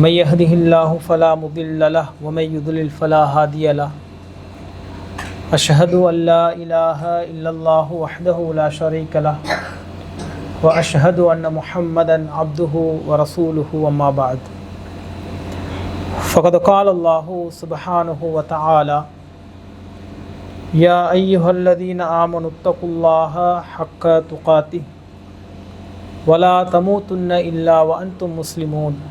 من يهده الله فلا مضل له ومن يضلل فلا هادي له. أشهد أن لا إله إلا الله وحده لا شريك له وأشهد أن محمدا عبده ورسوله وما بعد. فقد قال الله سبحانه وتعالى يا أيها الذين آمنوا اتقوا الله حق تقاته ولا تموتن إلا وأنتم مسلمون.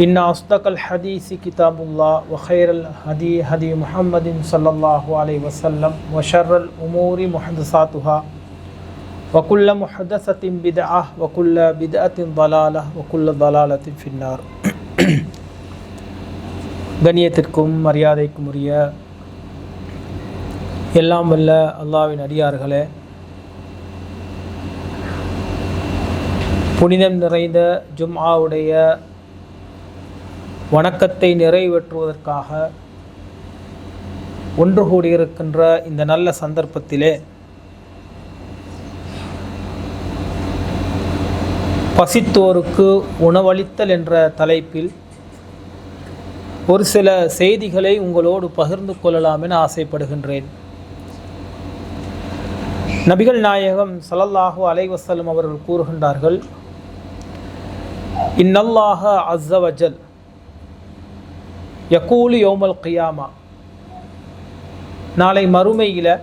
إن أصدق الحديث كتاب الله وخير الهدي هدي محمد صلى الله عليه وسلم وشر الأمور محدثاتها وكل محدثة بدعة وكل بدعة ضلالة وكل ضلالة في النار கண்ணியத்திற்கும் மரியாதைக்கும் உரிய எல்லாம் வல்ல அல்லாவின் அடியார்களே புனிதம் நிறைந்த ஜும்ஆவுடைய வணக்கத்தை நிறைவேற்றுவதற்காக ஒன்று கூடியிருக்கின்ற இந்த நல்ல சந்தர்ப்பத்திலே பசித்தோருக்கு உணவளித்தல் என்ற தலைப்பில் ஒரு சில செய்திகளை உங்களோடு பகிர்ந்து கொள்ளலாம் என ஆசைப்படுகின்றேன். நபிகள் நாயகம் சலல்லாஹு அலைஹி அவர்கள் கூறுகின்றார்கள் இந்நல்லாக அஸ்ஸவஜல் யக்கூலு யோமல் கியாமா. நாளை மறுமையில்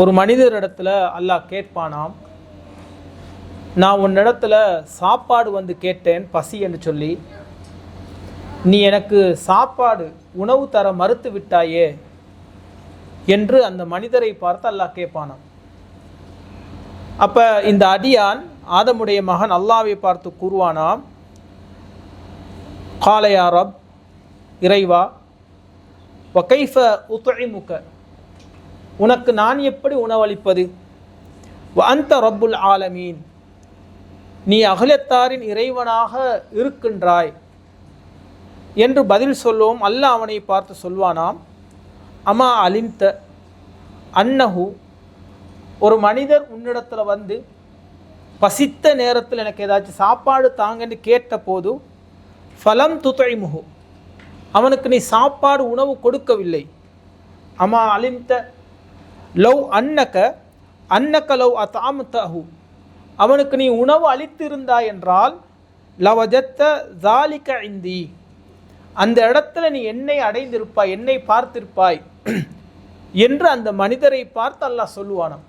ஒரு மனிதரிடத்துல அல்லாஹ் கேட்பானாம் நான் உன்னிடத்துல சாப்பாடு வந்து கேட்டேன் பசி என்று சொல்லி நீ எனக்கு சாப்பாடு உணவு தர மறுத்து விட்டாயே என்று அந்த மனிதரை பார்த்து அல்லாஹ் கேட்பானாம். அப்போ இந்த அடியான் ஆதமுடைய மகன் அல்லாவை பார்த்து கூறுவானாம் காலையா ரப் இறைவா வகைஃப உத்துழிமுக உனக்கு நான் எப்படி உணவளிப்பது? அந்த ரப்புல் ஆலமீன் நீ அகலத்தாரின் இறைவனாக இருக்கின்றாய். என்று பதில் சொல்லுவோம் அல்லாஹ் அவனை பார்த்து சொல்வானாம். அமா அலிந்த அன்னஹு ஒரு மனிதர் உன்னிடத்தில் வந்து பசித்த நேரத்தில் எனக்கு ஏதாச்சும் சாப்பாடு தாங்கன்னு கேட்டபோது ஃபலம் துதைமுகு அவனுக்கு நீ சாப்பாடு உணவு கொடுக்கவில்லை. அமா அலிம்த லவ் அன்னக்க அன்னக்க லவ் அத்தாமுத்தஹு. அவனுக்கு நீ உணவு அளித்திருந்தாய் என்றால் லவஜத்த ஜாலிக்க இந்தி. அந்த இடத்துல நீ என்னை அடைந்திருப்பாய் என்னை பார்த்திருப்பாய் என்று அந்த மனிதரை பார்த்து அல்லாஹ் சொல்லுவானாம்.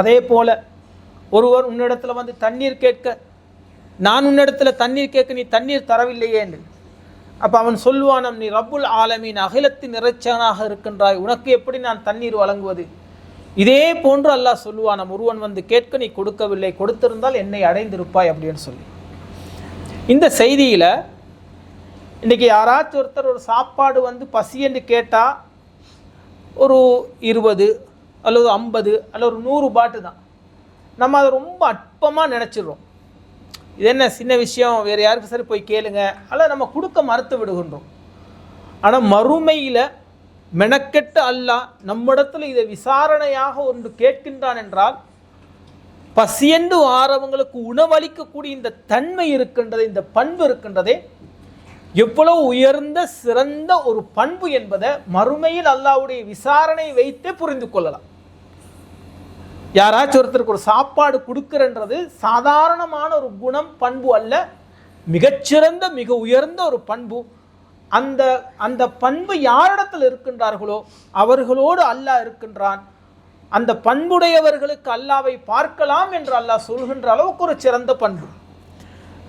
அதே போல ஒருவர் உன்னிடத்தில் வந்து தண்ணீர் கேட்க நான் உன்னிடத்தில் தண்ணீர் கேட்க நீ தண்ணீர் தரவில்லையே என்று. அப்போ அவன் சொல்லுவானம் நீ ரப்புல் ஆலமீன் அகிலத்தின் இறைச்சனாக இருக்கின்றாய். உனக்கு எப்படி நான் தண்ணீர் வழங்குவது? இதே போன்று அல்லாஹ் சொல்லுவானாம் ஒருவன் வந்து கேட்க நீ கொடுக்கவில்லை. கொடுத்திருந்தால் என்னை அடைந்திருப்பாய் அப்படின்னு சொல்லி. இந்த செய்தியில் இன்றைக்கி யாராச்சும் ஒருத்தர் ஒரு சாப்பாடு வந்து பசி என்று கேட்டால் ஒரு இருபது அல்லது ஐம்பது அல்லது ஒரு நூறு பாட்டு தான். நம்ம அதை ரொம்ப அற்பமாக நினச்சிடுறோம். இது என்ன சின்ன விஷயம்? வேறு யாருக்கும் சரி போய் கேளுங்க. அல்ல நம்ம கொடுக்க மறுத்து விடுகின்றோம். ஆனால் மறுமையில் மெனக்கெட்டு அல்லாஹ் நம்மிடத்தில் இதை விசாரணையாக ஒன்று கேட்கின்றான் என்றால் பசியண்டு ஆறவங்களுக்கு உணவளிக்கக்கூடிய இந்த தன்மை இருக்கின்றது இந்த பண்பு இருக்கின்றதே எவ்வளவு உயர்ந்த சிறந்த ஒரு பண்பு என்பதை மறுமையில் அல்லாவுடைய விசாரணை வைத்தே புரிந்து கொள்ளலாம். யாராச்சும் ஒருத்தருக்கு ஒரு சாப்பாடு கொடுக்குறன்றது சாதாரணமான ஒரு குணம் பண்பு அல்ல. மிகச்சிறந்த மிக உயர்ந்த ஒரு பண்பு. அந்த அந்த பண்பு யாரிடத்தில் இருக்கின்றார்களோ அவர்களோடு அல்லாஹ் இருக்கின்றான். அந்த பண்புடையவர்களுக்கு அல்லாவை பார்க்கலாம் என்று அல்லாஹ் சொல்கின்ற அளவுக்கு ஒரு சிறந்த பண்பு.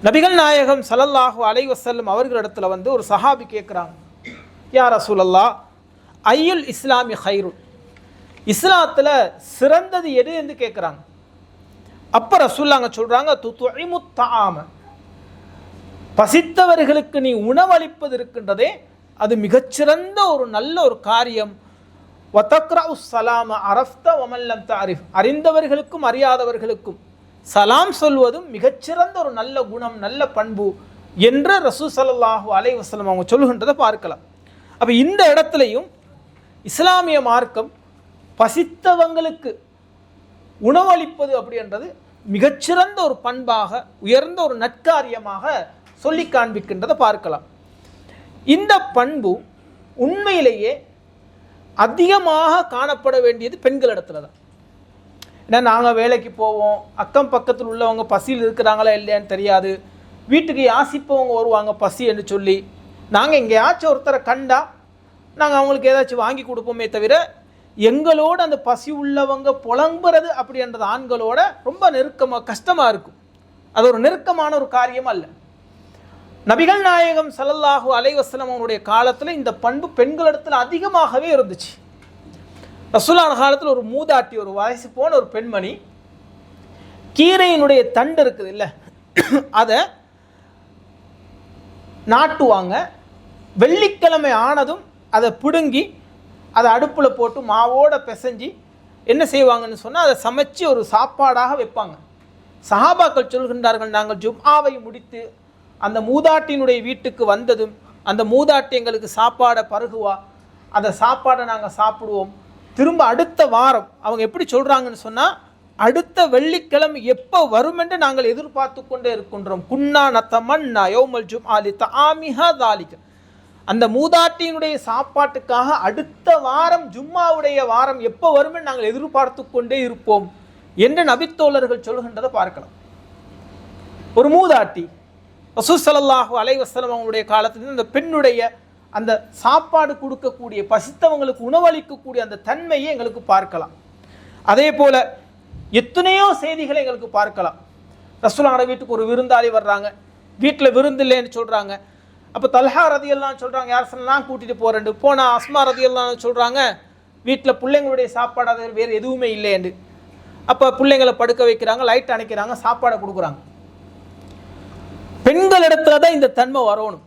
நபிகள் நாயகம் சல்லல்லாஹு அலை வசல்லம் அவர்களிடத்தில் வந்து ஒரு சஹாபி கேட்குறாங்க யார் அசூலல்லா ஐயுல் இஸ்லாமி ஹைருல் இஸ்லாத்தில் சிறந்தது எது என்று கேட்குறாங்க அப்போ ரசூல்லாங்க சொல்கிறாங்க துத்துஇமு தாம பசித்தவர்களுக்கு நீ உணவளிப்பது இருக்கின்றதே அது மிகச்சிறந்த ஒரு நல்ல ஒரு காரியம். வத்தக்ரவு சலாம அரஃப்த வமல்லம் தாரிஃப் அறிந்தவர்களுக்கும் அறியாதவர்களுக்கும் சலாம் சொல்வதும் மிகச்சிறந்த ஒரு நல்ல குணம் நல்ல பண்பு என்று ரசூ சலல்லாஹு அலைவசலம் அவங்க சொல்லுகின்றதை பார்க்கலாம். அப்போ இந்த இடத்துலையும் இஸ்லாமிய மார்க்கம் பசித்தவங்களுக்கு உணவளிப்பது அப்படின்றது மிகச்சிறந்த ஒரு பண்பாக உயர்ந்த ஒரு நற்காரியமாக சொல்லி காண்பிக்கின்றதை பார்க்கலாம். இந்த பண்பு உண்மையிலேயே அதிகமாக காணப்பட வேண்டியது பெண்களிடத்துல தான் ஏன்னா நாங்கள் வேலைக்கு போவோம் அக்கம் பக்கத்தில் உள்ளவங்க பசியில் இருக்கிறாங்களா இல்லையான்னு தெரியாது. வீட்டுக்கு யாசிப்பவங்க வருவாங்க பசி என்று சொல்லி. நாங்கள் எங்கேயாச்சும் ஒருத்தரை கண்டா நாங்கள் அவங்களுக்கு ஏதாச்சும் வாங்கி கொடுப்போமே தவிர எங்களோட அந்த பசி உள்ளவங்க புலம்புறது அப்படின்றது ஆண்களோட ரொம்ப நெருக்கமாக கஷ்டமாக இருக்கும். அது ஒரு நெருக்கமான ஒரு காரியம் அல்ல. நபிகள் நாயகம் ஸல்லல்லாஹு அலைவசலம் அவனுடைய காலத்தில் இந்த பண்பு பெண்களிடத்தில் அதிகமாகவே இருந்துச்சு. ரசூலான காலத்தில் ஒரு மூதாட்டி ஒரு வயசு போன ஒரு பெண்மணி கீரையினுடைய தண்டு இருக்குது இல்லை அதை நாட்டுவாங்க. வெள்ளிக்கிழமை ஆனதும் அதை பிடுங்கி அதை அடுப்பில் போட்டு மாவோட பிசைஞ்சு என்ன செய்வாங்கன்னு சொன்னால் அதை சமைச்சு ஒரு சாப்பாடாக வைப்பாங்க. சஹாபாக்கள் சொல்கின்றார்கள் நாங்கள் ஜும்ஆவை முடித்து அந்த மூதாட்டியினுடைய வீட்டுக்கு வந்ததும் அந்த மூதாட்டி எங்களுக்கு சாப்பாடை பருகுவா அந்த சாப்பாடை நாங்கள் சாப்பிடுவோம். திரும்ப அடுத்த வாரம் அவங்க எப்படி சொல்கிறாங்கன்னு சொன்னால் அடுத்த வெள்ளிக்கிழமை எப்போ வரும் என்று நாங்கள் எதிர்பார்த்து கொண்டே இருக்கின்றோம். குன்னா நத்தமன் நயோமல் ஜும் ஆலி தாமிஹா தாலிகள் அந்த மூதாட்டியினுடைய சாப்பாட்டுக்காக அடுத்த வாரம் ஜும்மாவுடைய வாரம் எப்போ வரும் நாங்கள் எதிர்பார்த்து கொண்டே இருப்போம் என்று நபித்தோழர்கள் சொல்கின்றதை பார்க்கலாம். ஒரு மூதாட்டி வசூசலல்லாஹு அலைவசலம் அவங்களுடைய காலத்தில் அந்த பெண்ணுடைய அந்த சாப்பாடு கொடுக்கக்கூடிய பசித்தவங்களுக்கு உணவளிக்கக்கூடிய அந்த தன்மையை எங்களுக்கு பார்க்கலாம். அதே போல எத்தனையோ செய்திகளை எங்களுக்கு பார்க்கலாம். ரசூலான வீட்டுக்கு ஒரு விருந்தாளி வர்றாங்க. வீட்டில் விருந்து இல்லைன்னு சொல்கிறாங்க அப்போ தல்ஹா ரதியெல்லாம் சொல்கிறாங்க யார் சொன்னால் கூட்டிகிட்டு போகிறேன் போனால் அஸ்மா ரதியெல்லாம் சொல்கிறாங்க வீட்டில் பிள்ளைங்களுடைய சாப்பாடு அது வேறு எதுவுமே இல்லைன்னு அப்போ பிள்ளைங்களை படுக்க வைக்கிறாங்க லைட் அணைக்கிறாங்க சாப்பாடை கொடுக்குறாங்க. பெண்களிடத்துல தான் இந்த தன்மை வரணும்.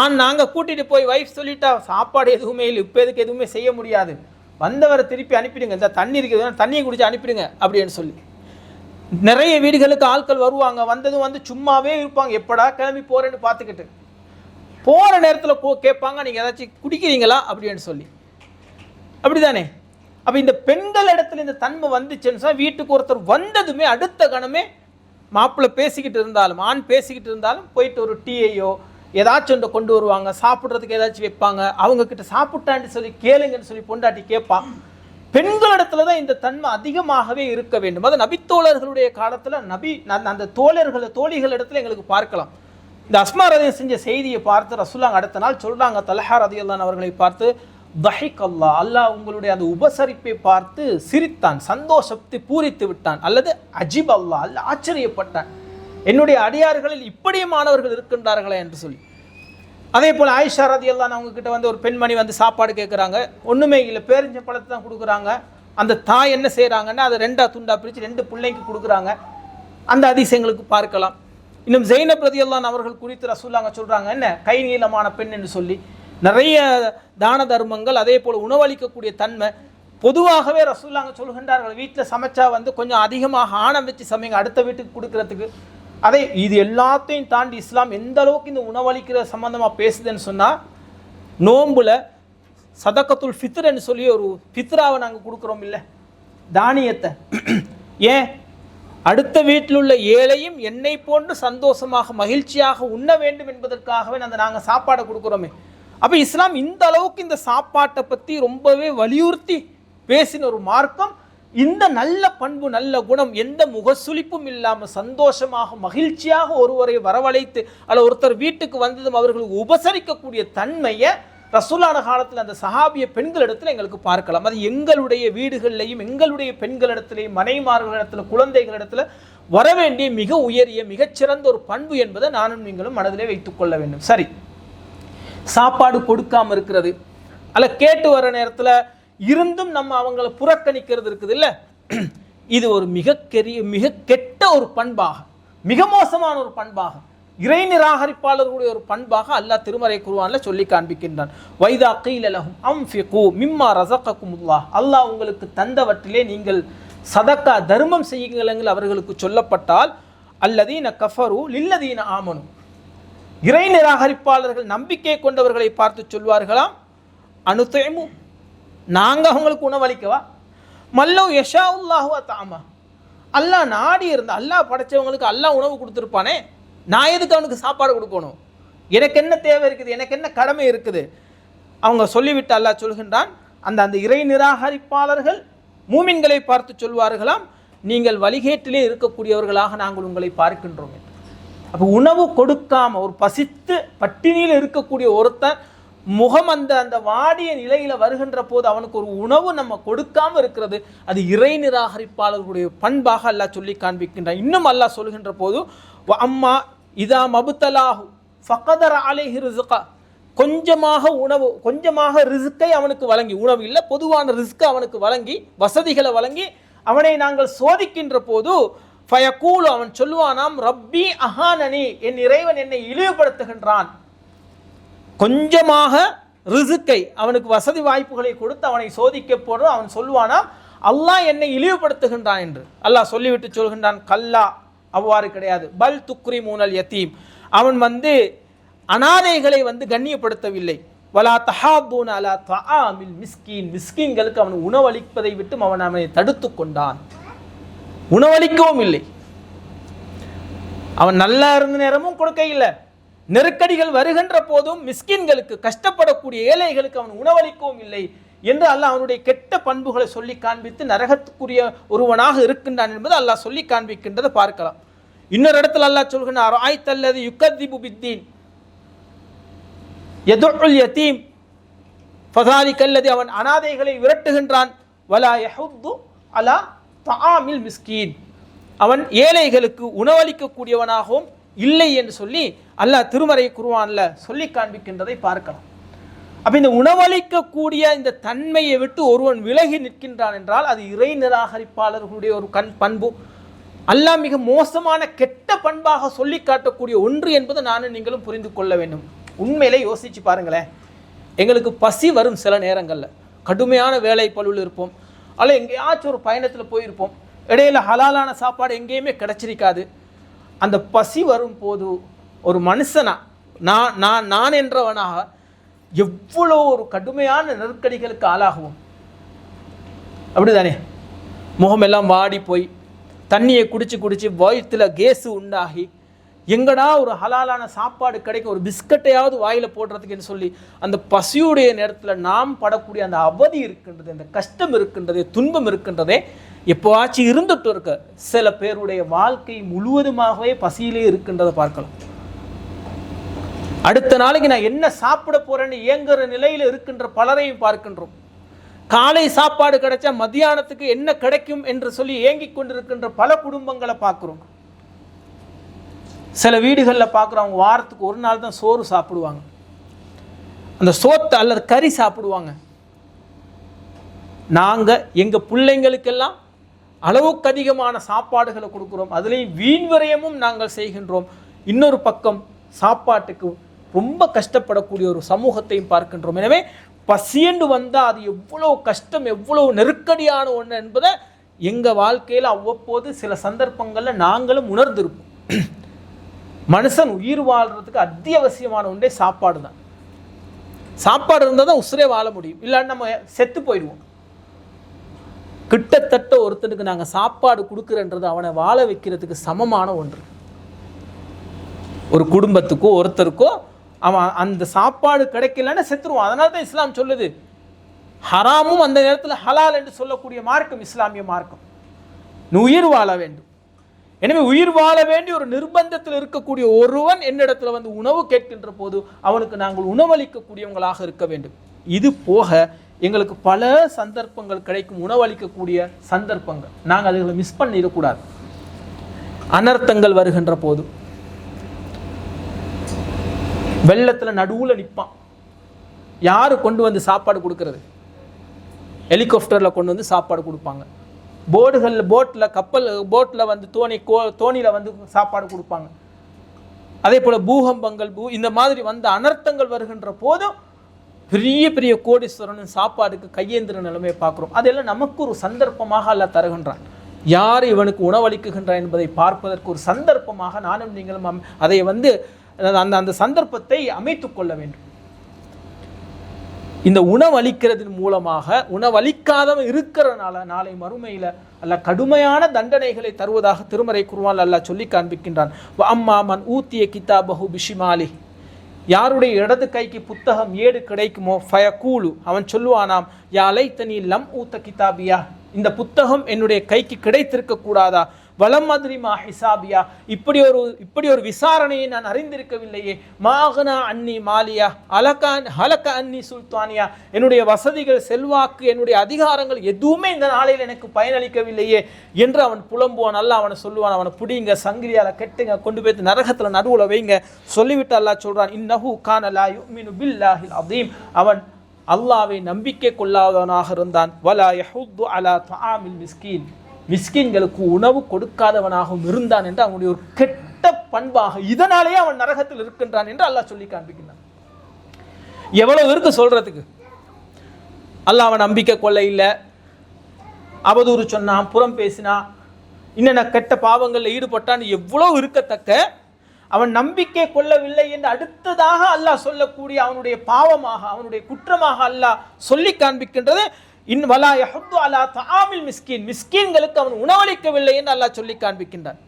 ஆண் நாங்கள் கூட்டிகிட்டு போய் வைஃப் சொல்லிட்டா சாப்பாடு எதுவுமே இல்லை இப்போ எதுக்கு எதுவுமே செய்ய முடியாது. வந்தவரை திருப்பி அனுப்பிடுங்க. இந்த தண்ணி இருக்குது தண்ணியை குடிச்சு அனுப்பிடுங்க அப்படின்னு சொல்லி. நிறைய வீடுகளுக்கு ஆட்கள் வருவாங்க. வந்ததும் வந்து சும்மாவே இருப்பாங்க. எப்படா கிளம்பி போகிறேன்னு பார்த்துக்கிட்டு. போகிற நேரத்தில் போ கேட்பாங்க நீங்கள் ஏதாச்சும் குடிக்கிறீங்களா? அப்படின்னு சொல்லி. அப்படிதானே? அப்போ இந்த பெண்கள் இடத்துல இந்த தன்மை வந்துச்சுன்னு சொன்னால் வீட்டுக்கு ஒருத்தர் வந்ததுமே அடுத்த கணமே மாப்பிள்ளை பேசிக்கிட்டு இருந்தாலும் ஆண் பேசிக்கிட்டு இருந்தாலும் போயிட்டு ஒரு டீயையோ ஏதாச்சும் ஒன்றை கொண்டு வருவாங்க சாப்பிட்றதுக்கு ஏதாச்சும் வைப்பாங்க அவங்கக்கிட்ட சாப்பிட்டான்னு சொல்லி கேளுங்கன்னு சொல்லி பொண்டாட்டி கேட்பான் பெண்களிடத்துல தான் இந்த தன்மை அதிகமாகவே இருக்க வேண்டும். அது நபித்தோழர்களுடைய காலத்தில் நபி அந்த- அந்த தோழர்கள் தோழிகள் இடத்துல எங்களுக்கு பார்க்கலாம். இந்த அஸ்மாரதியம் செஞ்ச செய்தியை பார்த்து ரசுல்லாங்க அடுத்த நாள் சொல்கிறாங்க தலஹா ரதியல்லான் அவர்களை பார்த்து தஹிக் அல்லா அல்லாஹ் உங்களுடைய அந்த உபசரிப்பை பார்த்து சிரித்தான் சந்தோஷத்தை பூரித்து விட்டான் அல்லது அஜிப் அல்லா அல்ல ஆச்சரியப்பட்டான். என்னுடைய அடியார்களில் இப்படியுமானவர்கள் இருக்கின்றார்களே என்று சொல்லி. அதே போல் ஆயிஷா ரதி எல்லாம் அவங்க கிட்ட வந்து ஒரு பெண்மணி வந்து சாப்பாடு கேட்குறாங்க ஒன்றுமே இல்லை பேரிஞ்ச பழத்தை தான் கொடுக்குறாங்க. அந்த தாய் என்ன செய்கிறாங்கன்னா அதை ரெண்டா துண்டா பிரித்து ரெண்டு பிள்ளைக்கு கொடுக்குறாங்க. அந்த அதிசயங்களுக்கு பார்க்கலாம். இன்னும் ஜெயினப் ரதியல்லான் அவர்கள் குறித்து ரசூல்லாங்க சொல்கிறாங்க என்ன? கை நீளமான பெண் என்று சொல்லி. நிறைய தான தர்மங்கள் அதே போல் உணவளிக்கக்கூடிய தன்மை. பொதுவாகவே ரசூல்லாங்க சொல்கின்றார்கள் வீட்டில் சமைச்சா வந்து கொஞ்சம் அதிகமாக ஆணம் வச்சு சமைங்க அடுத்த வீட்டுக்கு கொடுக்கறதுக்கு. அதே இது எல்லாத்தையும் தாண்டி இஸ்லாம் எந்த அளவுக்கு இந்த உணவளிக்கிற சம்மந்தமாக பேசுதுன்னு சொன்னால் நோம்பில் சதக்கத்துல் ஃபித்ருன்னு சொல்லி ஒரு ஃபித்ராவை நாங்கள் கொடுக்குறோம் இல்லை. தானியத்தை. ஏன்? அடுத்த வீட்டில் உள்ள ஏழையும் என்னை போன்று சந்தோஷமாக மகிழ்ச்சியாக உண்ண வேண்டும் என்பதற்காகவே அந்த நாங்கள் சாப்பாடை கொடுக்குறோமே. அப்போ இஸ்லாம் இந்த அளவுக்கு இந்த சாப்பாட்டை பற்றி ரொம்பவே வலியுறுத்தி பேசின ஒரு மார்க்கம். இந்த நல்ல பண்பு நல்ல குணம் எந்த முகசுளிப்பும் இல்லாமல் சந்தோஷமாக மகிழ்ச்சியாக ஒருவரை வரவழைத்து அல்ல ஒருத்தர் வீட்டுக்கு வந்ததும் அவர்களுக்கு உபசரிக்கக்கூடிய தன்மையை ரசூலான காலத்தில் அந்த சஹாபிய பெண்களிடத்தில் எங்களுக்கு பார்க்கலாம். அது எங்களுடைய வீடுகளிலையும் எங்களுடைய பெண்களிடத்திலையும் மனைமார்களிடத்துல குழந்தைகளிடத்தில் வர வேண்டிய மிக உயரிய மிகச்சிறந்த ஒரு பண்பு என்பதை நானும் நீங்களும் மனதிலே வைத்துக்கொள்ள வேண்டும். சரி. சாப்பாடு கொடுக்காம இருக்கிறது. அல்ல கேட்டு வர நேரத்தில் இருந்தும் நம்ம அவங்கள புறக்கணிக்கிறது இருக்குது இல்லை? இது ஒரு மிக கெரிய மிக கெட்ட ஒரு பண்பாக மிக மோசமான ஒரு பண்பாக. இறை நிராகரிப்பாளர்களுடைய ஒரு பண்பாக அல்லாஹ் திருமறை குருவான்ல சொல்லி காண்பிக்கின்றான். வைதா கீலலகும் அம்ஃபிகு மிம்மா ரசக்கக்குமுல்லாஹ் அல்லாஹ் உங்களுக்கு தந்தவற்றிலே நீங்கள் சதக்கா தர்மம் செய்யுங்கள் அவர்களுக்கு சொல்லப்பட்டால் அல்லதீன கஃபரு லில்லதீன ஆமனு. இறை நிராகரிப்பாளர்கள் நம்பிக்கை கொண்டவர்களை பார்த்து சொல்வார்களாம் அனுத்தேமு நாங்கள் அவங்களுக்கு உணவளிக்கவா? மல்லோ யஷா உல்லாஹுவா தாமா அல்லாஹ் நாடி இருந்தால் அல்லாஹ் படைச்சவங்களுக்கு அல்லாஹ் உணவு கொடுத்துருப்பானே? நான் எதுக்கு அவனுக்கு சாப்பாடு கொடுக்கணும்? எனக்கு என்ன தேவை இருக்குது? எனக்கு என்ன கடமை இருக்குது? அவங்க சொல்லிவிட்டு அல்லாஹ் சொல்கின்றான் அந்த அந்த இறை நிராகரிப்பாளர்கள் மூமின்களை பார்த்து சொல்வார்களாம் நீங்கள் வழிகேட்டிலே இருக்கக்கூடியவர்களாக நாங்கள் உங்களை பார்க்கின்றோம் என்று. அப்போ உணவு கொடுக்காம ஒரு பசித்து பட்டினியில் இருக்கக்கூடிய ஒருத்தன் முகம் அந்த அந்த வாடிய நிலையில் வருகின்ற போது அவனுக்கு ஒரு உணவு நம்ம கொடுக்காம இருக்கிறது அது இறை நிராகரிப்பாளர்களுடைய பண்பாக அல்லாஹ் சொல்லி காண்பிக்கின்றான். இன்னும் அல்லாஹ் சொல்கின்ற போது அம்மா இதா மபுத்தலாகு ஃபகதர அலைஹி ரிஸ்கா. கொஞ்சமாக உணவு கொஞ்சமாக ரிசுக்கை அவனுக்கு வழங்கி உணவு இல்லை பொதுவான ரிஸ்க்கை அவனுக்கு வழங்கி வசதிகளை வழங்கி அவனை நாங்கள் சோதிக்கின்ற போது ஃபயக்கூலு அவன் சொல்லுவானாம் ரப்பி அஹானனி என் இறைவன் என்னை இழிவுபடுத்துகின்றான். கொஞ்சமாக ரிசுக்கை அவனுக்கு வசதி வாய்ப்புகளை கொடுத்து அவனை சோதிக்க போறது அவன் சொல்லுவானா அல்லாஹ் என்னை இழிவுபடுத்துகின்றான் என்று. அல்லாஹ் சொல்லிவிட்டு சொல்கின்றான் கல்லா அவ்வாறு கிடையாது. பல் துக்ரி மூனல் யத்தீம். அவன் வந்து அனாதைகளை வந்து கண்ணியப்படுத்தவில்லை. வலா தஹாபூன் அலா தஆமில் மிஸ்கீன். மிஸ்கீன்களுக்கு அவன் உணவளிப்பதை விட்டும் அவன் அவனை தடுத்து கொண்டான். உணவளிக்கவும் இல்லை. அவன் நல்லா இருந்த நேரமும் கொடுக்க இல்லை. நெருக்கடிகள் வருகின்ற போதும் மிஸ்கின்களுக்கு கஷ்டப்படக்கூடிய ஏழைகளுக்கு அவன் உணவளிக்கவும் இல்லை. என்று அல்லாஹ் அவனுடைய கெட்ட பண்புகளை சொல்லி காண்பித்து நரகத்துக்குரிய ஒருவனாக இருக்கின்றான் என்பது அல்லாஹ் சொல்லி காண்பிக்கின்றதை பார்க்கலாம். இன்னொரு இடத்துல அல்லாஹ் சொல்கின்றார் ஆய்த்தல்லது யுக்கதிபு பித்தீன் எதுல் யத்தீம் ஃபதாலிக்கல்லதி அவன் அனாதைகளை விரட்டுகின்றான் வலா யஹுத்து அலா தாமில் மிஸ்கீன். அவன் ஏழைகளுக்கு உணவளிக்கக்கூடியவனாகவும் இல்லை என்று சொல்லி அல்லாஹ் திருமறை குருவான்ல சொல்லி காண்பிக்கின்றதை பார்க்கலாம். அப்போ இந்த உணவளிக்கக்கூடிய இந்த தன்மையை விட்டு ஒருவன் விலகி நிற்கின்றான் என்றால் அது இறை நிராகரிப்பாளர்களுடைய ஒரு கண் பண்பு. அல்லாஹ் மிக மோசமான கெட்ட பண்பாக சொல்லி காட்டக்கூடிய ஒன்று என்பதை நானும் நீங்களும் புரிந்து கொள்ள வேண்டும். உண்மையிலே யோசிச்சு பாருங்களேன். எங்களுக்கு பசி வரும் சில நேரங்களில். கடுமையான வேலை பழுவில் இருப்போம். அல்ல எங்கேயாச்சும் ஒரு பயணத்தில் போயிருப்போம். இடையில ஹலாலான சாப்பாடு எங்கேயுமே கிடைச்சிருக்காது. அந்த பசி வரும்போது ஒரு மனுஷனா நான் நான் நான் என்றவனாக எவ்வளோ ஒரு கடுமையான நெருக்கடிகளுக்கு ஆளாகுவோம். அப்படிதானே? முகமெல்லாம் வாடி போய் தண்ணியை குடிச்சு குடிச்சு வயிற்றில் கேஸு உண்டாகி எங்கடா ஒரு ஹலாலான சாப்பாடு கிடைக்கும் ஒரு பிஸ்கட்டையாவது வாயில் போடுறதுக்குன்னு சொல்லி அந்த பசியுடைய நேரத்தில் நாம் படக்கூடிய அந்த அவதி இருக்கின்றது அந்த கஷ்டம் இருக்கின்றதே துன்பம் இருக்கின்றதே எப்போவாச்சும் இருந்துட்டு இருக்க. சில பேருடைய வாழ்க்கை முழுவதுமாகவே பசியிலே இருக்கின்றதை பார்க்கலாம். அடுத்த நாளைக்கு நான் என்ன சாப்பிட போறேன்னு ஏங்குற நிலையில் இருக்கின்ற பலரையும் பார்க்கின்றோம். காலை சாப்பாடு கிடைச்சா மத்தியானத்துக்கு என்ன கிடைக்கும் என்று சொல்லி ஏங்கிக் கொண்டிருக்கின்ற பல குடும்பங்களை பார்க்குறோம். சில வீடுகளில் பார்க்குறோம் அவங்க வாரத்துக்கு ஒரு நாள் தான் சோறு சாப்பிடுவாங்க. அந்த சோத்தை அல்லது கறி சாப்பிடுவாங்க. நாங்கள் எங்கள் பிள்ளைங்களுக்கெல்லாம் அளவுக்கு அதிகமான சாப்பாடுகளை கொடுக்குறோம். அதுலேயும் வீண் விரயமும் நாங்கள் செய்கின்றோம். இன்னொரு பக்கம் சாப்பாட்டுக்கு ரொம்ப கஷ்டப்படக்கூடிய ஒரு சமூகத்தையும் பார்க்கின்றோம். எனவே பசியண்டு வந்தால் அது எவ்வளோ கஷ்டம் எவ்வளோ நெருக்கடியான ஒன்று என்பதை எங்கள் வாழ்க்கையில் அவ்வப்போது சில சந்தர்ப்பங்களில் நாங்களும் உணர்ந்திருப்போம். மனுஷன் உயிர் வாழ்கிறதுக்கு அத்தியாவசியமான ஒன்றே சாப்பாடு தான். சாப்பாடு இருந்தால் தான் உசுரே வாழ முடியும். இல்லாட்டி நம்ம செத்து போயிடுவோம். கிட்டத்தட்ட ஒருத்தனுக்கு நாங்கள் சாப்பாடு கொடுக்குறன்றது அவனை வாழ வைக்கிறதுக்கு சமமான ஒன்று. ஒரு குடும்பத்துக்கோ ஒருத்தருக்கோ அவன் அந்த சாப்பாடு கிடைக்கலன்னா செத்துருவான். அதனால தான் இஸ்லாம் சொல்லுது ஹராமும் அந்த நேரத்தில் ஹலால் என்று சொல்லக்கூடிய மார்க்கம் இஸ்லாமிய மார்க்கம். நீ உயிர் வாழ வேண்டும். எனவே உயிர் வாழ வேண்டிய ஒரு நிர்பந்தத்தில் இருக்கக்கூடிய ஒருவன் என்னிடத்துல வந்து உணவு கேட்கின்ற போது அவனுக்கு நாங்கள் உணவளிக்கக்கூடியவங்களாக இருக்க வேண்டும். இது போக எங்களுக்கு பல சந்தர்ப்பங்கள் கிடைக்கும் உணவளிக்கக்கூடிய சந்தர்ப்பங்கள். நாங்கள் அதுகளை மிஸ் பண்ணிடக்கூடாது. அனர்த்தங்கள் வருகின்ற போது வெள்ளத்தில் நடுவில் நிற்பான் யார் கொண்டு வந்து சாப்பாடு கொடுக்கறது? ஹெலிகாப்டரில் கொண்டு வந்து சாப்பாடு கொடுப்பாங்க. போர்டுகளில் போட்டில் கப்பல் போட்டில் வந்து தோணி கோ தோணியில் வந்து சாப்பாடு கொடுப்பாங்க. அதே போல் பூகம்பங்கள் பூ இந்த மாதிரி வந்த அனர்த்தங்கள் வருகின்ற போதும் பெரிய பெரிய கோடீஸ்வரன் சாப்பாடுக்கு கையேந்திர நிலைமையை பார்க்குறோம். அதெல்லாம் நமக்கு ஒரு சந்தர்ப்பமாக அல்ல தருகின்றான். யார் இவனுக்கு உணவளிக்குகின்றான் என்பதை பார்ப்பதற்கு ஒரு சந்தர்ப்பமாக நானும் நீங்களும் அம்- அதை வந்து அந்த அந்த சந்தர்ப்பத்தை அமைத்து கொள்ள வேண்டும். இந்த உணவளிக்கிறதன் மூலமாக உணவளிக்காதவன் இருக்கிறனால நாளை மறுமையில் அல்ல கடுமையான தண்டனைகளை தருவதாக திருமறை குருவான் அல்லாஹ் சொல்லி காண்பிக்கின்றான். அம்மா மன் ஊத்திய கிதாபஹு பிஷிமாலி. யாருடைய இடது கைக்கு புத்தகம் ஏடு கிடைக்குமோ ஃபயகூலு. அவன் சொல்லுவானாம் யாலை தனி லம் ஊத்த கிதாபியா? இந்த புத்தகம் என்னுடைய கைக்கு கிடைத்திருக்க கூடாதா வலம் மதுரிமா ஹிசாபியா. இப்படி ஒரு இப்படி ஒரு விசாரணையை நான் அறிந்திருக்கவில்லையே. மாகனா அன்னி மாலியா அலகான் ஹலக அன்னி சுல்தானியா. என்னுடைய வசதிகள் செல்வாக்கு என்னுடைய அதிகாரங்கள் எதுவுமே இந்த நாளையில் எனக்கு பயனளிக்கவில்லையே என்று அவன் புலம்புவான். அல்ல அவனை சொல்லுவான். அவனை பிடிங்க சங்கிலியால கெட்டுங்க கொண்டு போய் நரகத்தில் நடுவில் வைங்க. சொல்லிவிட்டு அல்லா சொல்கிறான் இன்னஹு கான லா யுமினு பில்லாஹில் அதீம் அவன் அல்லாவை நம்பிக்கை கொள்ளாதவனாக இருந்தான். வலா யஹுத்து அலா தாமில் மிஸ்கீன். மிஸ்கின்களுக்கு உணவு கொடுக்காதவனாகவும் இருந்தான் என்று அவனுடைய ஒரு கெட்ட பண்பாக இதனாலேயே அவன் நரகத்தில் இருக்கின்றான் என்று அல்லாஹ் சொல்லி காண்பிக்கின்றான். எவ்வளவு இருக்கு சொல்றதுக்கு? அல்லாஹ் அவன் நம்பிக்கை கொள்ள இல்லை. அவதூறு சொன்னான் புறம் பேசினான். இன்னென்ன கெட்ட பாவங்களில் ஈடுபட்டான்னு எவ்வளோ இருக்கத்தக்க அவன் நம்பிக்கை கொள்ளவில்லை என்று அடுத்ததாக அல்லாஹ் சொல்லக்கூடிய அவனுடைய பாவமாக அவனுடைய குற்றமாக அல்லாஹ் சொல்லி காண்பிக்கின்றது. இன் வலா யஹுத்து அலா தாமில் மிஸ்கின். மிஸ்கின்களுக்கு அவன் உணவளிக்கவில்லை என்று அல்லாஹ் சொல்லி காண்பிக்கின்றான்.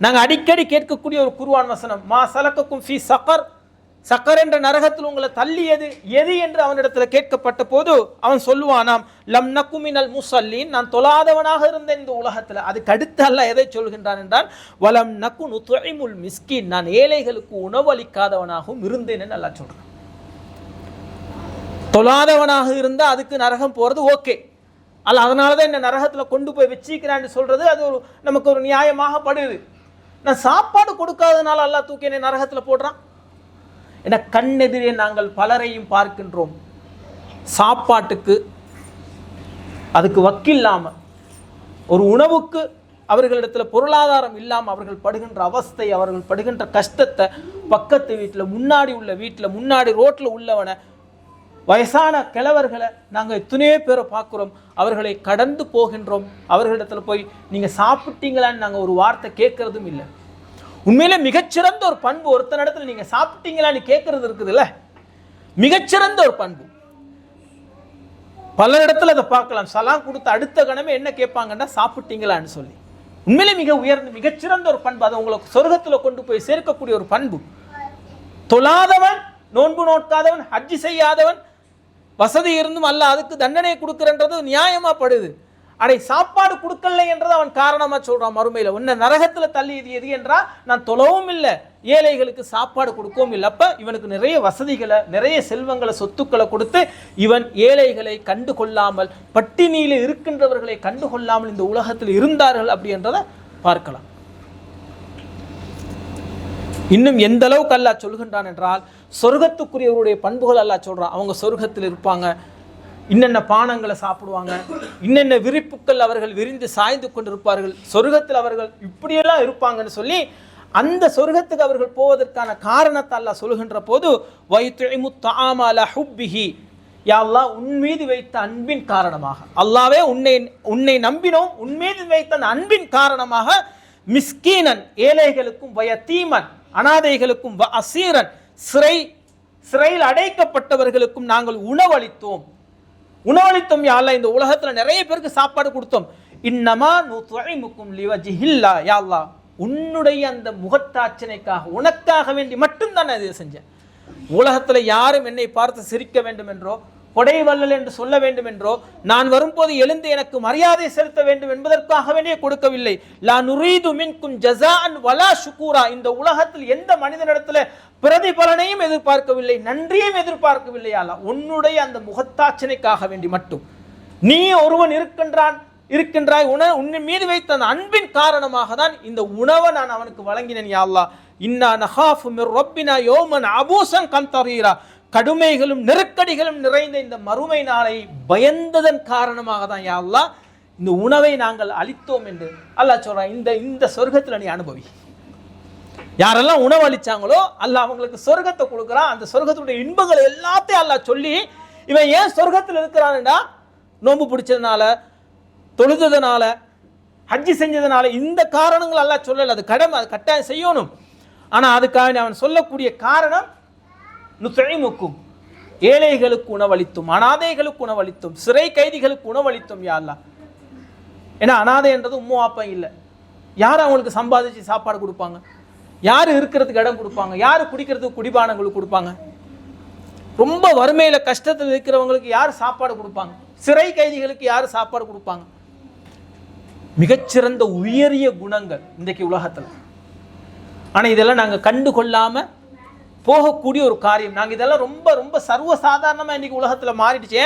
நாங்கள் அடிக்கடி கேட்கக்கூடிய ஒரு குருவான் வசனம் மா சலக்கக்கும் ஃபி சக்கர் சக்கர் என்ற நரகத்தில் உங்களை தள்ளியது எது என்று அவனிடத்தில் கேட்கப்பட்ட போது அவன் சொல்லுவானாம் லம் நக்குமினல் முசல்லின். நான் தொழாதவனாக இருந்த இந்த உலகத்தில். அதுக்கு அடுத்து அல்ல எதை சொல்கின்றான் என்றால் வலம் நக்கு நுத்துமுல் மிஸ்கின். நான் ஏழைகளுக்கு உணவளிக்காதவனாகவும் இருந்தேன் என்று நல்லா சொல்கிறான் தொழாதவனாக இருந்தால் அதுக்கு நரகம் போகிறது ஓகே. அல்ல அதனால தான் இந்த நரகத்தில் கொண்டு போய் வச்சிக்கிறான்னு சொல்கிறது அது ஒரு நமக்கு ஒரு நியாயமாக படுது. நான் சாப்பாடு கொடுக்காதனால அல்லாஹ் தூக்கி என்னை நரகத்தில் போடுறான். என கண்ணெதிரே நாங்கள் பலரையும் பார்க்கின்றோம். சாப்பாட்டுக்கு அதுக்கு வக்கில்லாமல் ஒரு உணவுக்கு அவர்களிடத்தில் பொருளாதாரம் இல்லாமல் அவர்கள் படுகின்ற அவஸ்தை அவர்கள் படுகின்ற கஷ்டத்தை பக்கத்து வீட்டில் முன்னாடி உள்ள வீட்டில் முன்னாடி ரோட்டில் உள்ளவனை வயசான கிழவர்களை நாங்கள் எத்தனையோ பேரை பார்க்குறோம். அவர்களை கடந்து போகின்றோம். அவர்களிடத்தில் போய் நீங்கள் சாப்பிட்டீங்களான்னு நாங்கள் ஒரு வார்த்தை கேட்குறதும் இல்லை. உண்மையிலே மிகச்சிறந்த ஒரு பண்பு. ஒருத்தன் இடத்துல நீங்கள் சாப்பிட்டீங்களான்னு கேட்கறது இருக்குதுல்ல? மிகச்சிறந்த ஒரு பண்பு. பல இடத்துல அதை பார்க்கலாம். சலாம் கொடுத்த அடுத்த கணமே என்ன கேட்பாங்கன்னா சாப்பிட்டீங்களான்னு சொல்லி. உண்மையிலே மிக உயர்ந்த மிகச்சிறந்த ஒரு பண்பு. அதை உங்களை சொர்க்கத்தில் கொண்டு போய் சேர்க்கக்கூடிய ஒரு பண்பு. தொழாதவன் நோன்பு நோக்காதவன் ஹஜ்ஜி செய்யாதவன் வசதி இருந்தும் அல்ல அதுக்கு தண்டனை கொடுக்குறன்றது நியாயமா படுது. அடை சாப்பாடு கொடுக்கல என்றது அவன் காரணமா சொல்றான் மறுமையில. உன்னை நரகத்துல தள்ளியது எது என்றால் நான் தொலைவும் இல்லை. ஏழைகளுக்கு சாப்பாடு கொடுக்கவும் இல்லை. அப்போ இவனுக்கு நிறைய வசதிகளை நிறைய செல்வங்களை சொத்துக்களை கொடுத்து இவன் ஏழைகளை கண்டு கொள்ளாமல் பட்டினியில இருக்கின்றவர்களை கண்டு கொள்ளாமல் இந்த உலகத்தில் இருந்தார்கள் அப்படின்றத பார்க்கலாம். இன்னும் எந்த அளவுக்கு அல்லா சொல்கின்றான் என்றால் சொர்க்கத்துக்குரியவருடைய பண்புகள் அல்லா சொல்றான். அவங்க சொர்க்கத்தில் இருப்பாங்க. இன்னென்ன பானங்களை சாப்பிடுவாங்க இன்னென்ன விரிப்புக்கள் அவர்கள் விரிந்து சாய்ந்து கொண்டிருப்பார்கள் சொர்க்கத்தில் அவர்கள் இப்படியெல்லாம் இருப்பாங்கன்னு சொல்லி அந்த சொர்க்கத்துக்கு அவர்கள் போவதற்கான காரணத்தை அல்லாஹ் சொல்கின்ற போது ஹுப்பிஹி. யா உன் மீது வைத்த அன்பின் காரணமாக. அல்லாவே உன்னை உன்னை நம்பினோம் உன் மீது வைத்த அந்த அன்பின் காரணமாக மிஸ்கீனன் ஏழைகளுக்கும் வயத்தீமன் அனாதைகளுக்கும் வ அசீரன் சிறை சிறையில் அடைக்கப்பட்டவர்களுக்கும் நாங்கள் உணவளித்தோம். உணவளித்தோம் யா அல்லாஹ். இந்த உலகத்துல நிறைய பேருக்கு சாப்பாடு கொடுத்தோம். இன்னமா நுத்இமுக்கும் லிவஜிஹில்லா. யா அல்லாஹ் உன்னுடைய அந்த முகத்தாச்சனைக்காக உனக்காக வேண்டி மட்டும்தான் நான் இதை செஞ்சேன். உலகத்துல யாரும் என்னை பார்த்து சிரிக்க வேண்டும் என்றோ கொடைவள்ளல் என்று சொல்ல வேண்டும் என்றோ நான் வரும்போது எழுந்து எனக்கு மரியாதை செலுத்த வேண்டும் என்பதற்காக வேண்டிய கொடுக்கவில்லை. லா நுரீது மின்கும் வலா சுக்கூரா இந்த உலகத்தில் எந்த மனிதனிடத்துல பிரதிபலனையும் எதிர்பார்க்கவில்லை நன்றியும் எதிர்பார்க்கவில்லை அல்ல உன்னுடைய அந்த முகத்தாச்சனைக்காக வேண்டி மட்டும். நீ ஒருவன் இருக்கின்றான் இருக்கின்றாய் உண உன்னை மீது வைத்த அந்த அன்பின் காரணமாக தான் இந்த உணவை நான் அவனுக்கு வழங்கினேன் யா அல்லாஹ். இன்னா நஹாஃபு மிர் ரப்பினா யோமன் அபூசன் கந்தரீரா. கடுமைகளும் நெருக்கடிகளும் நிறைந்த இந்த மறுமை நாளை பயந்ததன் காரணமாக தான் யா இந்த உணவை நாங்கள் அளித்தோம் என்று அல்லாஹ் சொல்கிறான் இந்த இந்த சொர்க்கத்தில் நீ அனுபவி. யாரெல்லாம் உணவு அளித்தாங்களோ அல்லாஹ் அவங்களுக்கு சொர்க்கத்தை கொடுக்குறான். அந்த சொர்க்கத்துடைய இன்பங்களை எல்லாத்தையும் அல்லாஹ் சொல்லி இவன் ஏன் சொர்க்கத்தில் இருக்கிறான்டா? நோன்பு பிடிச்சதுனால தொழுததுனால ஹஜ்ஜி செஞ்சதுனால இந்த காரணங்கள் எல்லாம் சொல்லலை. அது கடமை அது கட்டாயம் செய்யணும். ஆனால் அதுக்காக அவன் சொல்லக்கூடிய காரணம் நுத்தைமுக்கும் ஏழைகளுக்கு உணவளித்தும் அனாதைகளுக்கு உணவளித்தும் சிறை கைதிகளுக்கு உணவளித்தும் யாருலாம் ஏன்னா அனாதை என்றது உம்மா அப்பா இல்லை. யார் அவங்களுக்கு சம்பாதிச்சு சாப்பாடு கொடுப்பாங்க? யார் இருக்கிறதுக்கு இடம் கொடுப்பாங்க? யார் குடிக்கிறதுக்கு குடிபானங்களுக்கு கொடுப்பாங்க? ரொம்ப வறுமையில் கஷ்டத்தில் இருக்கிறவங்களுக்கு யார் சாப்பாடு கொடுப்பாங்க? சிறை கைதிகளுக்கு யார் சாப்பாடு கொடுப்பாங்க? மிகச்சிறந்த உயரிய குணங்கள் இன்றைக்கு உலகத்தில். ஆனால் இதெல்லாம் நாங்கள் கண்டு கொள்ளாமல் போகக்கூடிய ஒரு காரியம். நாங்கள் இதெல்லாம் ரொம்ப ரொம்ப சர்வ சாதாரணமாக இன்றைக்கி உலகத்தில் மாறிடுச்சே.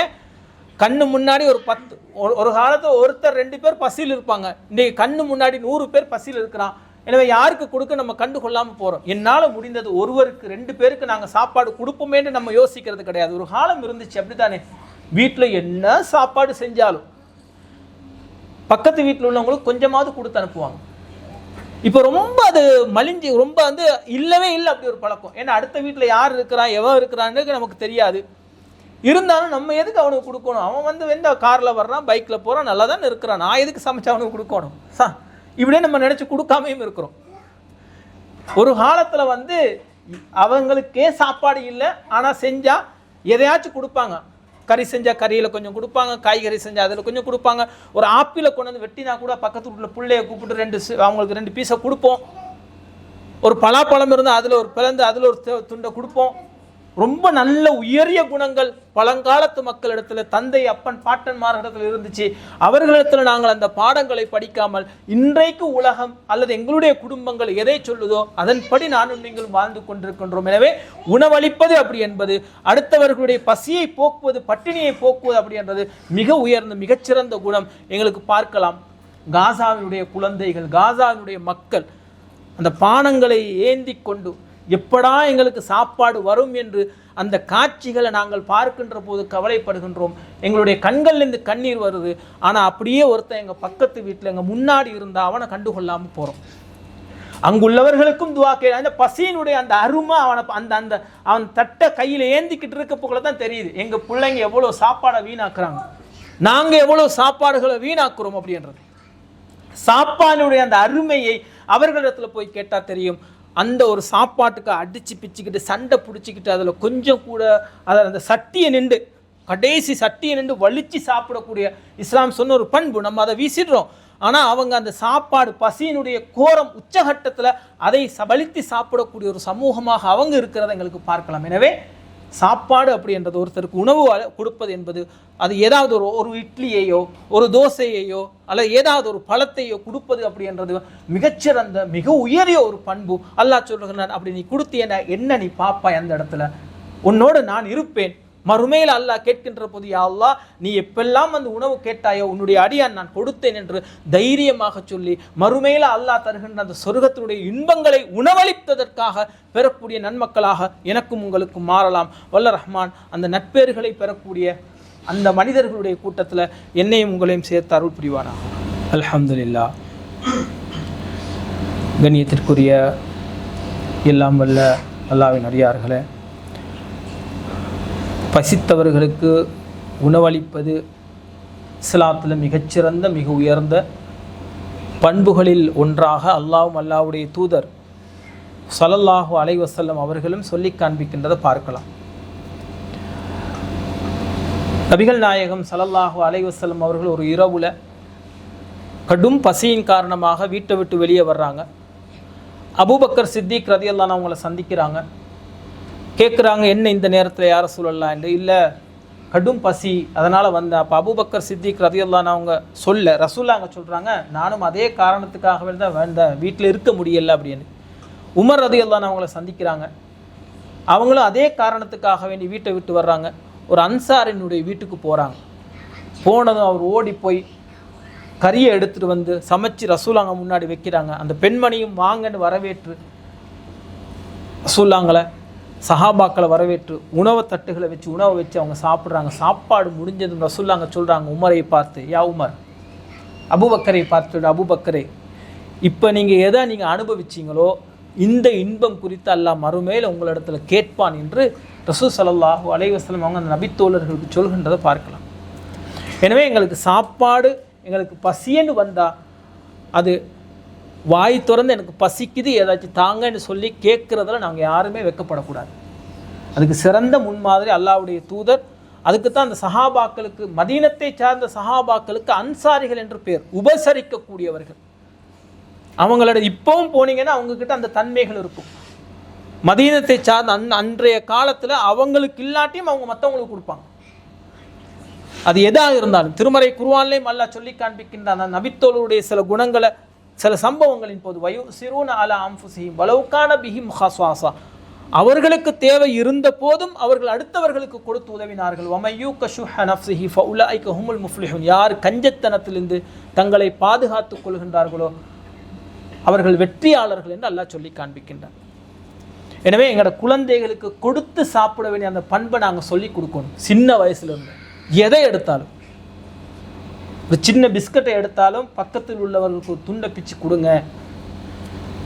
கண்ணு முன்னாடி ஒரு பத்து ஒரு ஒரு காலத்தில் ஒருத்தர் ரெண்டு பேர் பசியில் இருப்பாங்க. இன்றைக்கி கண்ணு முன்னாடி நூறு பேர் பசியில் இருக்கிறான். எனவே யாருக்கு கொடுக்க நம்ம கண்டு கொள்ளாமல் போகிறோம் என்னால் முடிந்தது ஒருவருக்கு ரெண்டு பேருக்கு நாங்கள் சாப்பாடு கொடுப்போமேன்னு நம்ம யோசிக்கிறது கிடையாது. ஒரு காலம் இருந்துச்சு அப்படி தானே வீட்டில் என்ன சாப்பாடு செஞ்சாலும். பக்கத்து வீட்டில் உள்ளவங்களுக்கு கொஞ்சமாவது கொடுத்து அனுப்புவாங்க. இப்போ ரொம்ப அது மலிஞ்சு ரொம்ப வந்து இல்லவே இல்லை அப்படி ஒரு பழக்கம். ஏன்னா அடுத்த வீட்டில் யார் இருக்கிறான் எவன் இருக்கிறான்னு நமக்கு தெரியாது. இருந்தாலும் நம்ம எதுக்கு அவனுக்கு கொடுக்கணும்? அவன் வந்து வெந்த காரில் வர்றான் பைக்கில் போகிறான் நல்லா தானே இருக்கிறான். நான் எதுக்கு சமைச்சு அவனுக்கு கொடுக்கணும்? சா இப்படியே நம்ம நினச்சி கொடுக்காமையும் இருக்கிறோம். ஒரு காலத்தில் வந்து அவங்களுக்கே சாப்பாடு இல்லை ஆனால் செஞ்சால் எதையாச்சும் கொடுப்பாங்க. கறி செஞ்சால் கறியில் கொஞ்சம் கொடுப்பாங்க காய்கறி செஞ்சால் அதில் கொஞ்சம் கொடுப்பாங்க. ஒரு ஆப்பிள கொண்டு வந்து வெட்டினா கூட பக்கத்து வீட்டில் பிள்ளையை கூப்பிட்டு ரெண்டு அவங்களுக்கு ரெண்டு பீஸை கொடுப்போம். ஒரு பலாப்பழம் இருந்தால் அதில் ஒரு பிளந்து அதில் ஒரு துண்டை கொடுப்போம். ரொம்ப நல்ல உயரிய குணங்கள் பழங்காலத்து மக்களிடத்தில் தந்தை அப்பன் பாட்டன்மார்களிடத்தில் இருந்துச்சு. அவர்களிடத்தில் நாங்கள் அந்த பாடங்களை படிக்காமல் இன்றைக்கு உலகம் அல்லது எங்களுடைய குடும்பங்கள் எதை சொல்லுதோ அதன்படி நானும் நீங்கள் வாழ்ந்து கொண்டிருக்கின்றோம். எனவே உணவளிப்பது அப்படி என்பது அடுத்தவர்களுடைய பசியை போக்குவது பட்டினியை போக்குவது அப்படி என்றது மிக உயர்ந்த மிகச்சிறந்த குணம் எங்களுக்கு பார்க்கலாம். காசாவினுடைய குழந்தைகள் காசாவினுடைய மக்கள் அந்த பானங்களை ஏந்தி கொண்டு எப்படா எங்களுக்கு சாப்பாடு வரும் என்று அந்த காட்சிகளை நாங்கள் பார்க்கின்ற போது கவலைப்படுகின்றோம். எங்களுடைய கண்கள்லேருந்து கண்ணீர் வருது. ஆனால் அப்படியே ஒருத்தன் எங்கள் பக்கத்து வீட்டில் எங்கள் முன்னாடி இருந்தால் அவனை கண்டுகொள்ளாமல் போகிறோம் அங்குள்ளவர்களுக்கும் துவா கே அந்த பசியினுடைய அந்த அருமை அவனை அந்த அந்த அவன் தட்டை கையில் ஏந்திக்கிட்டு இருக்க போல தான் தெரியுது. எங்கள் பிள்ளைங்க எவ்வளோ சாப்பாடை வீணாக்குறாங்க. நாங்கள் எவ்வளோ சாப்பாடுகளை வீணாக்குறோம் அப்படின்றது. சாப்பாடுடைய அந்த அருமையை அவர்களிடத்துல போய் கேட்டால் தெரியும். அந்த ஒரு சாப்பாட்டுக்கு அடித்து பிச்சுக்கிட்டு சண்டை பிடிச்சிக்கிட்டு அதில் கொஞ்சம் கூட அதில் அந்த சட்டியை நின்று கடைசி சட்டியை நின்று வலிச்சு சாப்பிடக்கூடிய இஸ்லாம் சொன்ன ஒரு பண்பு. நம்ம அதை வீசிடுறோம். ஆனால் அவங்க அந்த சாப்பாடு பசியினுடைய கோரம் உச்சகட்டத்தில் அதை சபலித்து சாப்பிடக்கூடிய ஒரு சமூகமாக அவங்க இருக்கிறத எங்களுக்கு பார்க்கலாம். எனவே சாப்பாடு அப்படின்றது ஒருத்தருக்கு உணவு கொடுப்பது என்பது அது ஏதாவது ஒரு ஒரு இட்லியையோ ஒரு தோசையையோ அல்லது ஏதாவது ஒரு பழத்தையோ கொடுப்பது அப்படின்றது மிகச்சிறந்த மிக உயரிய ஒரு பண்பு. அல்லாஹ் சொல்லுகிறான் அப்படி நீ கொடுத்தேன? என்ன நீ பாப்பாய் அந்த இடத்துல? உன்னோடு நான் இருப்பேன். மறுமையில் அல்லாஹ் கேட்கின்ற போது யா அல்லாஹ் நீ எப்பெல்லாம் அந்த உணவு கேட்டாயோ உன்னுடைய அடியான் நான் கொடுத்தேன் என்று தைரியமாக சொல்லி மறுமையில் அல்லாஹ் தருகின்ற அந்த சொர்க்கத்தினுடைய இன்பங்களை உணவளித்ததற்காக பெறக்கூடிய நன்மக்களாக எனக்கும் உங்களுக்கும் மாறலாம். வல்ல ரஹ்மான் அந்த நட்பேறுகளை பெறக்கூடிய அந்த மனிதர்களுடைய கூட்டத்தில் என்னையும் உங்களையும் சேர்த்து அருள் புரிவானா அலமதுல்லா கண்ணியத்திற்குரிய எல்லாம் வல்ல அல்லாவின் அடியார்களே பசித்தவர்களுக்கு உணவளிப்பது இஸ்லாத்தில் மிகச்சிறந்த மிக உயர்ந்த பண்புகளில் ஒன்றாக அல்லாவும் அல்லாஹ்வுடைய தூதர் சலல்லாஹு அலைவசல்லம் அவர்களும் சொல்லி காண்பிக்கின்றதை பார்க்கலாம். நபிகள் நாயகம் சலல்லாஹு அலைவசல்லம் அவர்கள் ஒரு இரவுல கடும் பசியின் காரணமாக வீட்டை விட்டு வெளியே வர்றாங்க. அபூபக்கர் சித்திக் ரதியல்லான் அவங்கள சந்திக்கிறாங்க. கேட்குறாங்க என்ன இந்த நேரத்தில் யாரை சொல்லலாம் என்று. இல்லை கடும் பசி. அதனால் வந்தேன் அப்போ அபுபக்கர் சித்திக் ரதியல்லான்னு அவங்க சொல்ல ரசூல்லா அங்கே சொல்கிறாங்க நானும் அதே காரணத்துக்காகவே தான் வேண்டேன் வீட்டில் இருக்க முடியல அப்படின்னு. உமர் ரதியல்லான்னு அவங்கள சந்திக்கிறாங்க. அவங்களும் அதே காரணத்துக்காக வேண்டி வீட்டை விட்டு வர்றாங்க. ஒரு அன்சாரினுடைய வீட்டுக்கு போகிறாங்க போனதும் அவர் ஓடி போய் கறியை எடுத்துட்டு வந்து சமைச்சு ரசூலாங்க முன்னாடி வைக்கிறாங்க. அந்த பெண்மணியும் வாங்கன்னு வரவேற்று ரசூலாங்களை சஹாபாக்களை வரவேற்று உணவு தட்டுகளை வச்சு உணவை வச்சு அவங்க சாப்பிட்றாங்க. சாப்பாடு முடிஞ்சதும் ரசுல்லாங்க சொல்கிறாங்க உமரை பார்த்து யா உமர் அபுபக்கரை பார்த்து அபுபக்கரே. இப்போ நீங்கள் எதை நீங்கள் அனுபவிச்சீங்களோ இந்த இன்பம் குறித்து அல்லா மறுமேல் உங்களிடத்துல கேட்பான் என்று ரசூ சலல்லாஹு அலைஹி அவங்க அந்த நபித்தோழர்களுக்கு சொல்கின்றதை பார்க்கலாம். எனவே எங்களுக்கு சாப்பாடு எங்களுக்கு பசியன்னு வந்தால் அது வாய் திறந்து எனக்கு பசிக்குது ஏதாச்சும் தாங்கன்னு சொல்லி கேட்குறதுல நாங்கள் யாருமே வெக்கப்படக்கூடாது. அதுக்கு சிறந்த முன்மாதிரி அல்லாஹ்வுடைய தூதர் அதுக்கு தான் அந்த சஹாபாக்களுக்கு மதீனத்தை சார்ந்த சஹாபாக்களுக்கு அன்சாரிகள் என்று பேர் உபசரிக்கக்கூடியவர்கள். அவங்களோட இப்போவும் போனீங்கன்னா அவங்கக்கிட்ட அந்த தன்மைகள் இருக்கும். மதீனத்தை சார்ந்த அன் அன்றைய காலத்தில் அவங்களுக்கு இல்லாட்டியும் அவங்க மற்றவங்களுக்கு கொடுப்பாங்க. அது எதாக இருந்தாலும் திருமறை குருவான்லேயும் அல்லாஹ் சொல்லி காண்பிக்கின்ற அந்த நபித்தோளுடைய சில குணங்களை சில சம்பவங்களின் போது வயு சிறுன அல அம்புசியும் வலவுக்கான பிஹிம் ஹஸ்வாசா அவர்களுக்கு தேவை இருந்த போதும் அவர்கள் அடுத்தவர்களுக்கு கொடுத்து உதவினார்கள். வமையூ கஷுஹ நஃப்சிஹி ஃபஉலாய்க ஹுமுல் முஃப்லிஹுன். யார் கஞ்சத்தனத்திலிருந்து தங்களை பாதுகாத்துக் கொள்கின்றார்களோ அவர்கள் வெற்றியாளர்கள் என்று அல்லாஹ் சொல்லி காண்பிக்கின்றார் எனவே எங்களோட குழந்தைகளுக்கு கொடுத்து சாப்பிட வேண்டிய அந்த பண்பை நாங்கள் சொல்லி கொடுக்கணும் சின்ன வயசுல இருந்து. எதை எடுத்தாலும். ஒரு சின்ன பிஸ்கட்டை எடுத்தாலும் பக்கத்தில் உள்ளவர்களுக்கு ஒரு துண்டை பிச்சு கொடுங்க.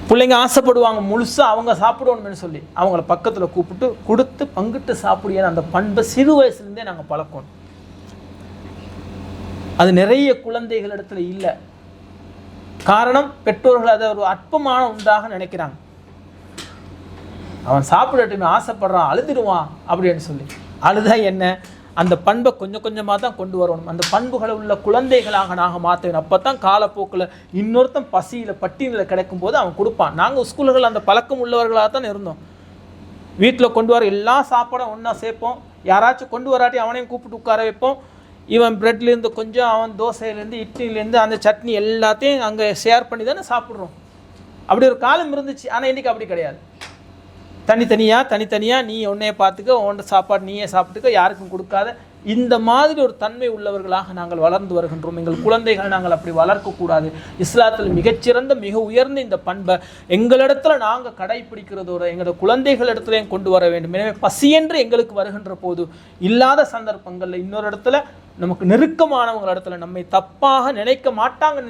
பிள்ளைங்க ஆசைப்படுவாங்க முழுசாக அவங்க சாப்பிடணும்னு சொல்லி. அவங்கள பக்கத்தில் கூப்பிட்டு கொடுத்து பங்கிட்டு சாப்பிடுற அந்த பண்பை சிறு வயசுலேருந்தே நாங்கள் பழக்கணும். அது நிறைய குழந்தைகள் இடத்துல இல்லை. காரணம் பெற்றோர்கள் அதை ஒரு அற்பமான உண்டாக நினைக்கிறாங்க. அவன் சாப்பிடட்டுமே ஆசைப்படுறான் அழுதுடுவான் அப்படின்னு சொல்லி. அழுதா என்ன? அந்த பண்பை கொஞ்சம் கொஞ்சமாக தான் கொண்டு வரணும். அந்த பண்புகளை உள்ள குழந்தைகளாக நாங்கள் மாற்றணும் அப்போ தான் காலப்போக்கில் இன்னொருத்தன் பசியில் பட்டியலில் கிடைக்கும் போது அவன் கொடுப்பான். நாங்கள் ஸ்கூல்கள் அந்த பழக்கம் உள்ளவர்களாக தான் இருந்தோம். வீட்டில் கொண்டு வர எல்லா சாப்பாடும் ஒன்றா சேர்ப்போம். யாராச்சும் கொண்டு வராட்டி அவனையும் கூப்பிட்டு உட்கார வைப்போம். இவன் பிரெட்லேருந்து கொஞ்சம் அவன் தோசையிலேருந்து இட்லிலேருந்து அந்த சட்னி எல்லாத்தையும் அங்கே ஷேர் பண்ணி தானே சாப்பிட்றோம். அப்படி ஒரு காலம் இருந்துச்சு. ஆனால் இன்றைக்கி அப்படி கிடையாது. தனித்தனியாக தனித்தனியாக நீ உன்னைய பார்த்துக்க உன்னோட சாப்பாடு நீயே சாப்பிட்டுக்க யாருக்கும் கொடுக்காத. இந்த மாதிரி ஒரு தன்மை உள்ளவர்களாக நாங்கள் வளர்ந்து வருகின்றோம். எங்கள் குழந்தைகளை நாங்கள் அப்படி வளர்க்கக்கூடாது. இஸ்லாத்தில் மிகச்சிறந்த மிக உயர்ந்த இந்த பண்பை எங்களிடத்தில் நாங்கள் கடைபிடிக்கிறதோட எங்களோட குழந்தைகளிடத்துலையும் கொண்டு வர வேண்டும். எனவே பசியென்று எங்களுக்கு வருகின்ற போது இல்லாத சந்தர்ப்பங்களில் இன்னொரு இடத்துல நமக்கு நெருக்கமானவங்க இடத்துல நம்மை தப்பாக நினைக்க மாட்டாங்க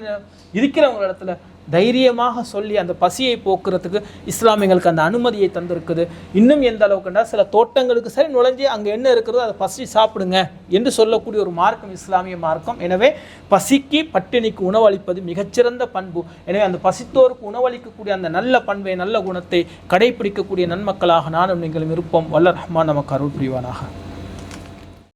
இருக்கிறவங்க இடத்துல தைரியமாக சொல்லி அந்த பசியை போக்குறதுக்கு இஸ்லாமியங்களுக்கு அந்த அனுமதியை தந்திருக்குது. இன்னும் எந்த அளவுக்குண்டா சில தோட்டங்களுக்கு சரி நுழைஞ்சு அங்கே என்ன இருக்கிறதோ அதை பசி சாப்பிடுங்க என்று சொல்லக்கூடிய ஒரு மார்க்கம் இஸ்லாமிய மார்க்கம். எனவே பசிக்கு பட்டினிக்கு உணவளிப்பது மிகச்சிறந்த பண்பு. எனவே அந்த பசித்தோருக்கு உணவளிக்கக்கூடிய அந்த நல்ல பண்பை நல்ல குணத்தை கடைபிடிக்கக்கூடிய நன்மக்களாக நானும் நீங்களும் இருப்போம். வல்ல ரஹ்மான் நமக்கு அருள் புரிவானாக.